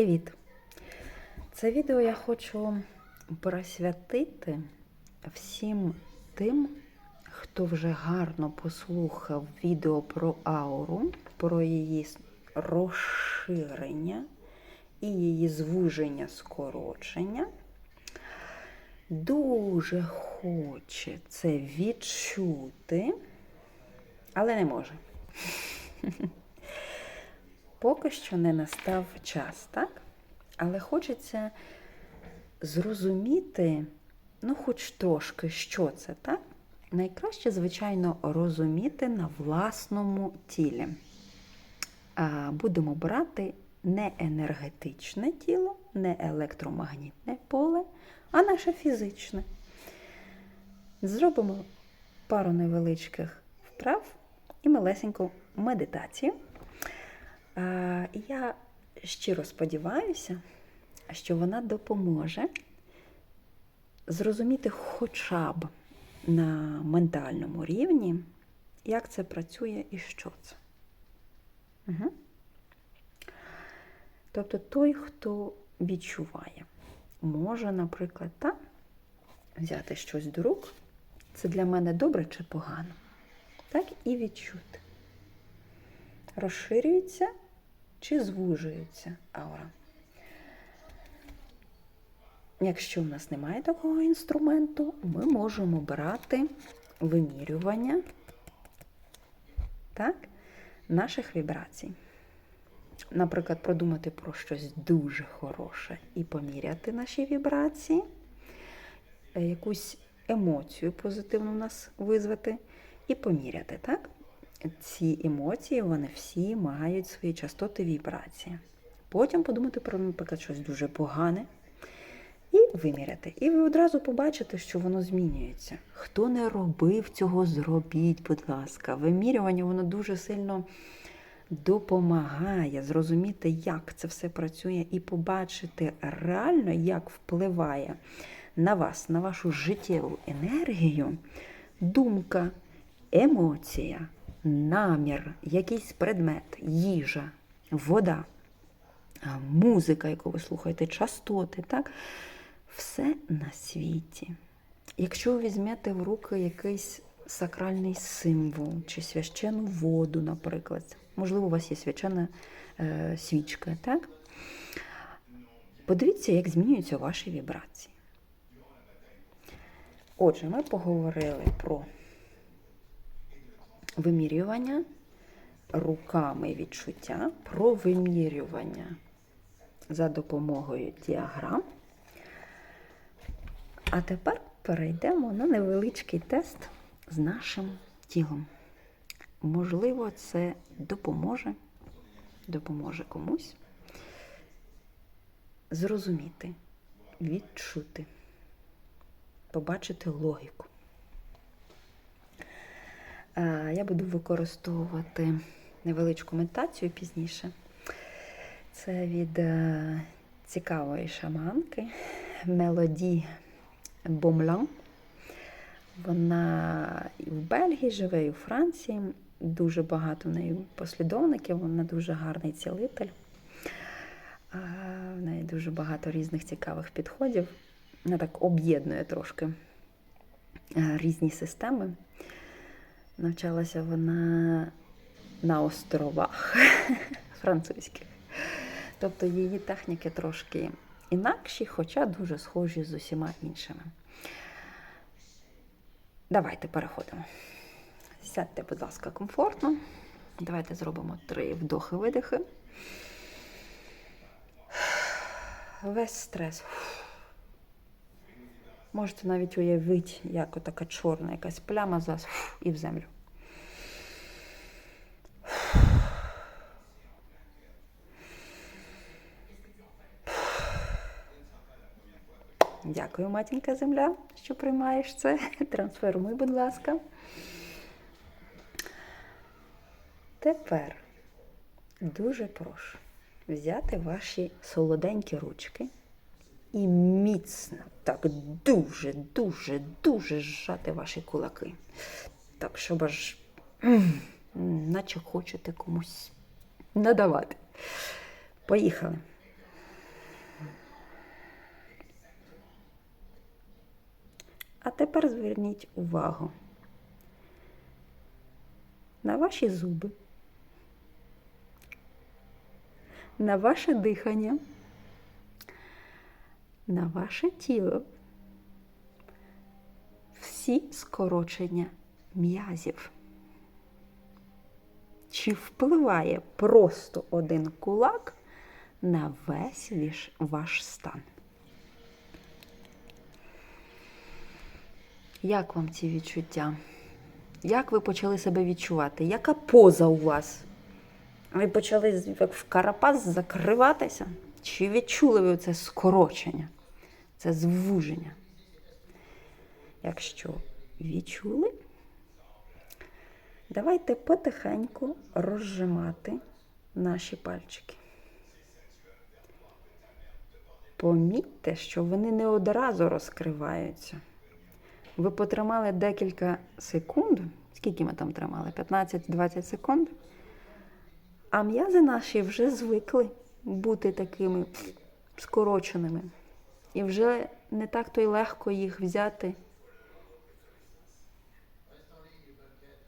Привіт! Це відео я хочу присвятити всім тим, хто вже гарно послухав відео про ауру, про її розширення і її звуження, скорочення. Дуже хоче це відчути, але не може. Поки що не настав час, так? Але хочеться зрозуміти, ну, хоч трошки, що це, так? Найкраще, звичайно, розуміти на власному тілі. Будемо брати не енергетичне тіло, не електромагнітне поле, а наше фізичне. Зробимо пару невеличких вправ і малесеньку медитацію. А, Я щиро сподіваюся, що вона допоможе зрозуміти хоча б на ментальному рівні, як це працює і що це. Угу. Тобто той, хто відчуває, може, наприклад, так, взяти щось до рук, це для мене добре чи погано, так і відчути. Розширюється чи звужується аура. Якщо в нас немає такого інструменту, ми можемо брати вимірювання так, наших вібрацій. Наприклад, продумати про щось дуже хороше і поміряти наші вібрації, якусь емоцію позитивну в нас визвати, і поміряти, так? Ці емоції, вони всі мають свої частоти вібрації. Потім подумати про, наприклад, щось дуже погане. І виміряти. І ви одразу побачите, що воно змінюється. Хто не робив цього, зробіть, будь ласка. Вимірювання воно дуже сильно допомагає зрозуміти, як це все працює, і побачити реально, як впливає на вас, на вашу життєву енергію, думка, емоція, намір, якийсь предмет, їжа, вода, музика, яку ви слухаєте, частоти. так? Все на світі. Якщо ви візьмете в руки якийсь сакральний символ чи священну воду, наприклад, можливо, у вас є священна е, свічка, так? Подивіться, як змінюються ваші вібрації. Отже, ми поговорили про вимірювання руками відчуття, про вимірювання за допомогою діаграм. А тепер перейдемо на невеличкий тест з нашим тілом. Можливо, це допоможе, допоможе комусь зрозуміти, відчути, побачити логіку. Я буду використовувати невеличку медитацію пізніше. Це від цікавої шаманки Мелоді Бомлан. Вона і в Бельгії живе, і у Франції. Дуже багато в неї послідовників, вона дуже гарний цілитель. В неї дуже багато різних цікавих підходів. Вона так об'єднує трошки різні системи. Навчалася вона на островах французьких. Тобто її техніки трошки інакші, хоча дуже схожі з усіма іншими. Давайте переходимо. Сядьте, будь ласка, комфортно. Давайте зробимо три вдохи-видихи. Весь стрес. Можете навіть уявити, як отака чорна якась пляма зараз і в землю. Дякую, матінка земля, що приймаєш це. Трансформуй, будь ласка. Тепер дуже прошу взяти ваші солоденькі ручки і міцно, так дуже-дуже, дуже зжати ваші кулаки. Так, щоб аж наче хочете комусь надавати. Поїхали. А тепер зверніть увагу на ваші зуби, на ваше дихання на ваше тіло, всі скорочення м'язів. Чи впливає просто один кулак на весь ваш стан? Як вам ці відчуття? Як ви почали себе відчувати? Яка поза у вас? Ви почали як в карапаз закриватися? Чи відчули ви це скорочення, це звуження? Якщо відчули, давайте потихеньку розжимати наші пальчики. Помітьте, що вони не одразу розкриваються. Ви потримали декілька секунд. Скільки ми там тримали? 15-20 секунд. А м'язи наші вже звикли бути такими скороченими. І вже не так то й легко їх взяти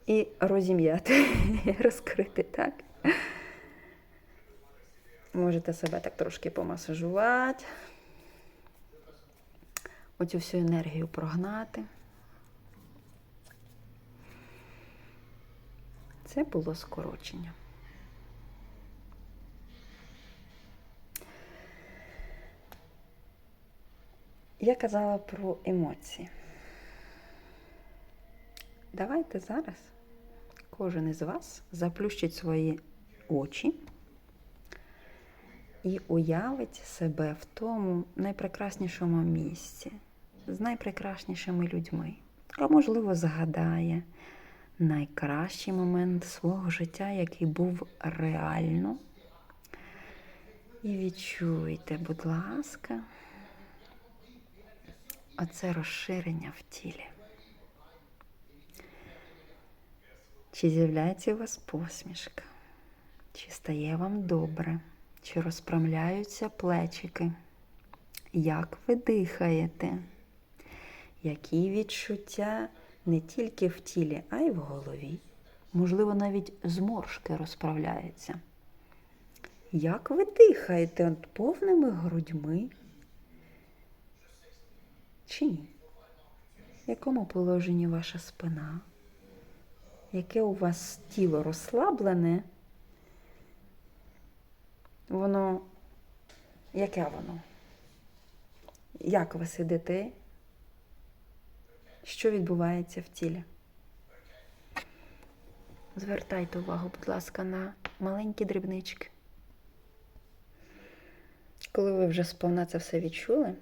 і розім'яти, розкрити, так? Можете себе так трошки помасажувати. Оцю всю енергію прогнати. Це було скорочення. Я казала про емоції. Давайте зараз кожен із вас заплющить свої очі і уявить себе в тому найпрекраснішому місці з найпрекраснішими людьми. А можливо, згадає найкращий момент свого життя, який був реально. І відчуйте, будь ласка, оце розширення в тілі. Чи з'являється у вас посмішка? Чи стає вам добре? Чи розправляються плечики? Як ви дихаєте? Які відчуття не тільки в тілі, а й в голові? Можливо, навіть зморшки розправляються. Як ви дихаєте повними грудьми? Чи ні? В якому положенні ваша спина? Яке у вас тіло розслаблене? Воно, яке воно? Як ви сидите? Що відбувається в тілі? Звертайте увагу, будь ласка, на маленькі дрібнички. Коли ви вже сповна це все відчули,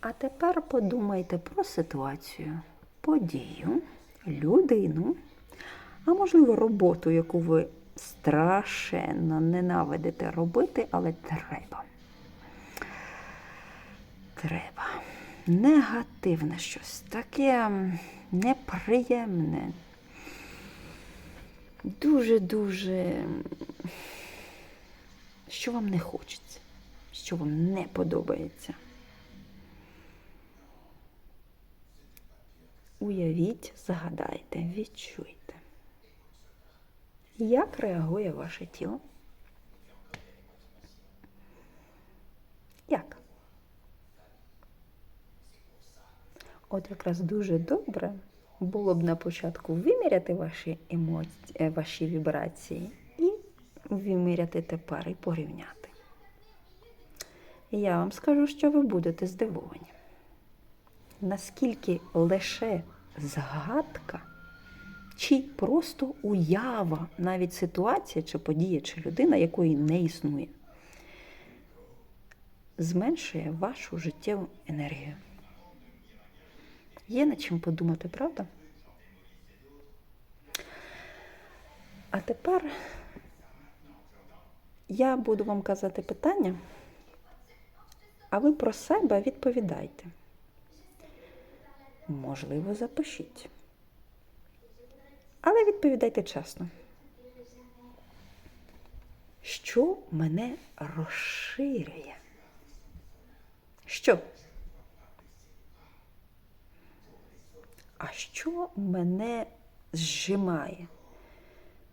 а тепер подумайте про ситуацію, подію, людину, а можливо роботу, яку ви страшенно ненавидите робити, але треба. Треба. Негативне щось, таке неприємне. Дуже-дуже, що вам не хочеться, що вам не подобається. Уявіть, згадайте, відчуйте. Як реагує ваше тіло? Як? От якраз дуже добре було б на початку виміряти ваші емоції, ваші вібрації і виміряти тепер і порівняти. Я вам скажу, що ви будете здивовані. Наскільки лише згадка чи просто уява, навіть ситуація, чи подія, чи людина, якої не існує, зменшує вашу життєву енергію. Є над чим подумати, правда? А тепер я буду вам казати питання, а ви про себе відповідайте. Можливо, запишіть. Але відповідайте чесно. Що мене розширює? Що? А що мене зжимає,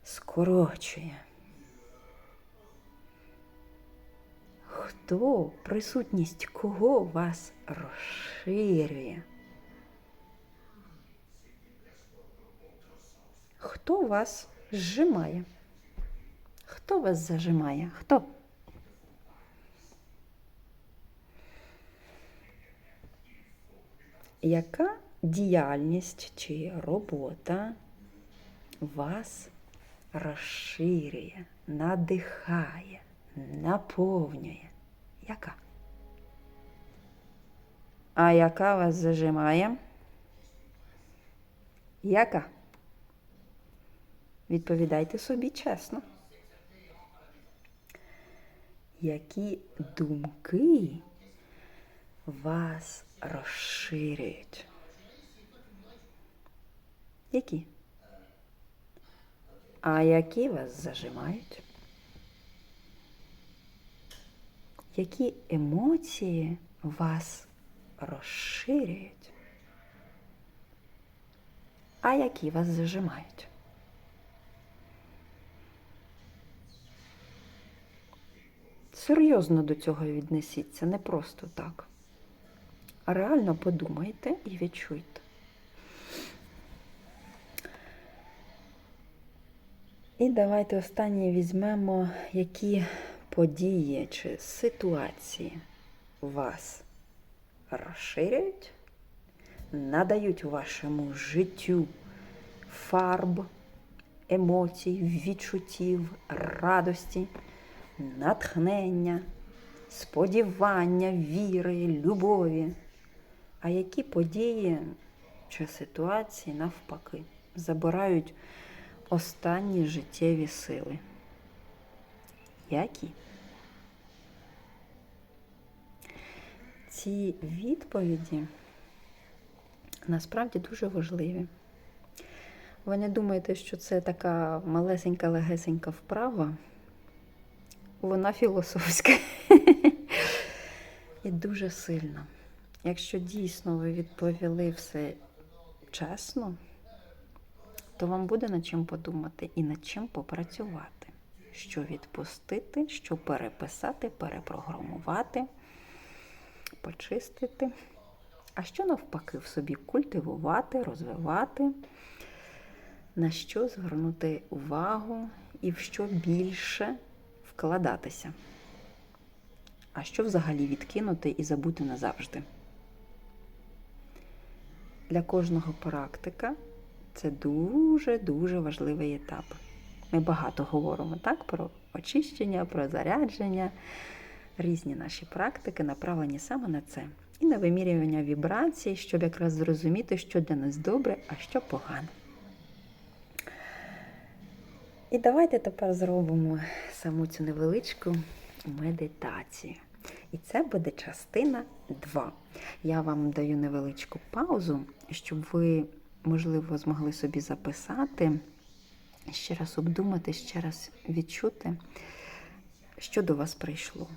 скорочує? Хто, присутність кого вас розширює? Хто вас зжимає? Хто вас зажимає? Хто? Яка діяльність чи робота вас розширює, надихає, наповнює? Яка? А яка вас зажимає? Яка? Відповідайте собі чесно. Які думки вас розширюють? Які? А які вас зажимають? Які емоції вас розширюють? А які вас зажимають? Серйозно до цього віднесіться, не просто так. А реально подумайте і відчуйте. І давайте останнє візьмемо, які події чи ситуації вас розширюють, надають вашому життю фарб, емоцій, відчуттів, радості, натхнення, сподівання, віри, любові. А які події чи ситуації навпаки забирають останні життєві сили? Які? Ці відповіді насправді дуже важливі. Ви не думаєте, що це така малесенька, легесенька вправа? Вона філософська і дуже сильна. Якщо дійсно ви відповіли все чесно, то вам буде над чим подумати і над чим попрацювати. Що відпустити, що переписати, перепрограмувати, почистити. А що навпаки в собі культивувати, розвивати, на що звернути увагу і в що більше вкладатися. А що взагалі відкинути і забути назавжди? Для кожного практика це дуже-дуже важливий етап. Ми багато говоримо так про очищення, про зарядження, різні наші практики направлені саме на це. І на вимірювання вібрацій, щоб якраз зрозуміти, що для нас добре, а що погано. І давайте тепер зробимо саму цю невеличку медитацію. І це буде частина 2. Я вам даю невеличку паузу, щоб ви, можливо, змогли собі записати, ще раз обдумати, ще раз відчути, що до вас прийшло.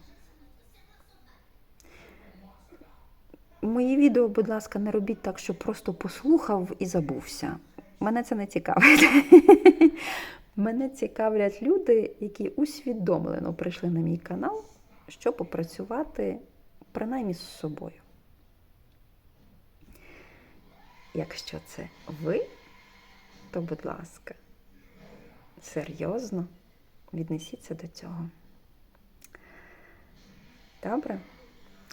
Мої відео, будь ласка, не робіть так, що просто послухав і забувся. Мене це не цікавить. Мене цікавлять люди, які усвідомлено прийшли на мій канал, щоб попрацювати принаймні з собою. Якщо це ви, то, будь ласка, серйозно віднесіться до цього. Добре?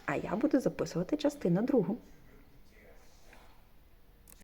А я буду записувати частину другу.